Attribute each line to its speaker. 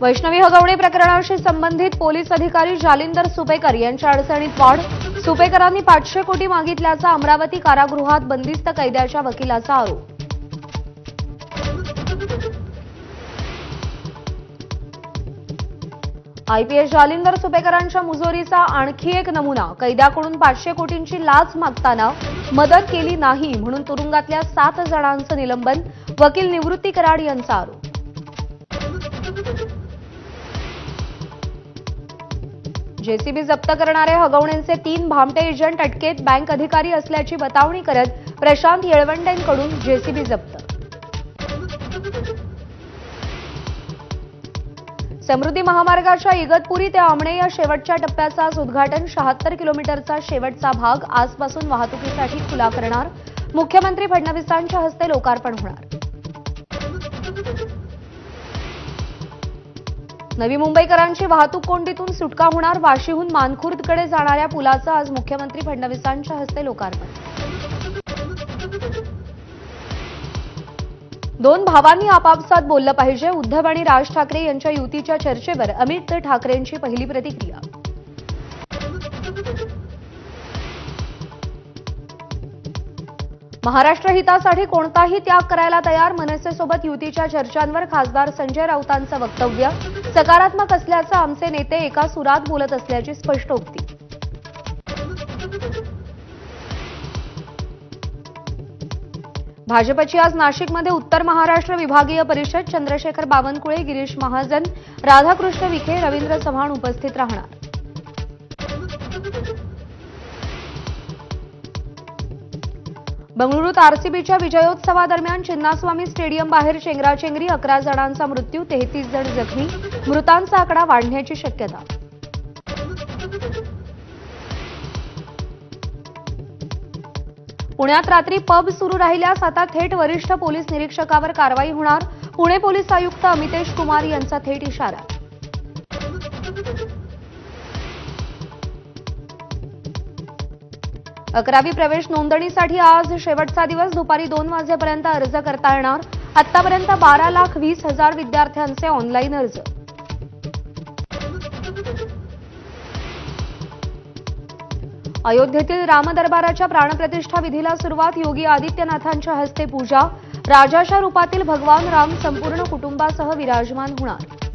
Speaker 1: वैष्णवी हगवणे प्रकरणाशी संबंधित पोलीस अधिकारी जालिंदर सुपेकर यांच्या अडचणीत वाढ. सुपेकरांनी पाचशे कोटी मागितल्याचा अमरावती कारागृहात बंदिस्त कैद्याच्या वकिलाचा आरोप. आयपीएस जालिंदर सुपेकरांच्या मुजोरीचा आणखी एक नमुना. कैद्याकडून पाचशे कोटींची लाच मागताना मदत केली नाही म्हणून तुरुंगातल्या सात जणांचं निलंबन. वकील निवृत्ती कराड यांचा आरोप. जेसीबी जप्त करणारे हगवणेंचे तीन भामटे एजंट अटकेत बँक अधिकारी असल्याची बतावणी करत प्रशांत येळवंडेंकडून जेसीबी जप्त. समृद्धी महामार्गाच्या इगतपुरी ते आमणे या शेवटच्या टप्प्याचा आज उद्घाटन. शहात्तर किलोमीटरचा शेवटचा भाग आजपासून वाहतुकीसाठी खुला करणार. मुख्यमंत्री फडणवीसांच्या हस्ते लोकार्पण होणार. नवी मुंबईकरांची वाहतूक कोंडीतून सुटका होणार. वाशीहून मानखुर्दकडे जाणाऱ्या पुलाचं आज मुख्यमंत्री फडणवीसांच्या हस्ते लोकार्पण. दोन भावांनी आपापसात बोललं पाहिजे. उद्धव आणि राज ठाकरे यांच्या युतीच्या चर्चेवर अमित ठाकरेंची पहिली प्रतिक्रिया. महाराष्ट्र हितासाठी कोणताही त्याग करायला तयार मनसेसोबत युतीच्या चर्चांवर खासदार संजय राऊतांचं वक्तव्य. सकारात्मक असल्याचं आमचे नेते एका सुरात बोलत असल्याची स्पष्टोक्ती भाजपची आज नाशिकमध्ये उत्तर महाराष्ट्र विभागीय परिषद चंद्रशेखर बावनकुळे गिरीश महाजन राधाकृष्ण विखे रवींद्र चव्हाण उपस्थित राहणार. बंगळुरूत आरसीबीच्या विजयोत्सवादरम्यान चिन्नास्वामी स्टेडियम बाहेर चेंगराचेंगरी अकरा जणांचा मृत्यू तेहतीस जण जखमी मृतांचा आकडा वाढण्याची शक्यता. पुण्यात रात्री पब सुरू राहिल्यास आता थेट वरिष्ठ पोलीस निरीक्षकावर कारवाई होणार. पुणे पोलीस आयुक्त अमितेश कुमार यांचा थेट इशारा. अकरावी प्रवेश नोंदणीसाठी आज शेवटचा दिवस. दुपारी दोन वाजेपर्यंत अर्ज करता येणार. आतापर्यंत बारा लाख वीस हजार विद्यार्थ्यांचे ऑनलाईन अर्ज. अयोध्येतील रामदरबाराच्या प्राणप्रतिष्ठा विधीला सुरुवात. योगी आदित्यनाथांच्या हस्ते पूजा. राजाच्या रूपातील भगवान राम संपूर्ण कुटुंबासह विराजमान होणार.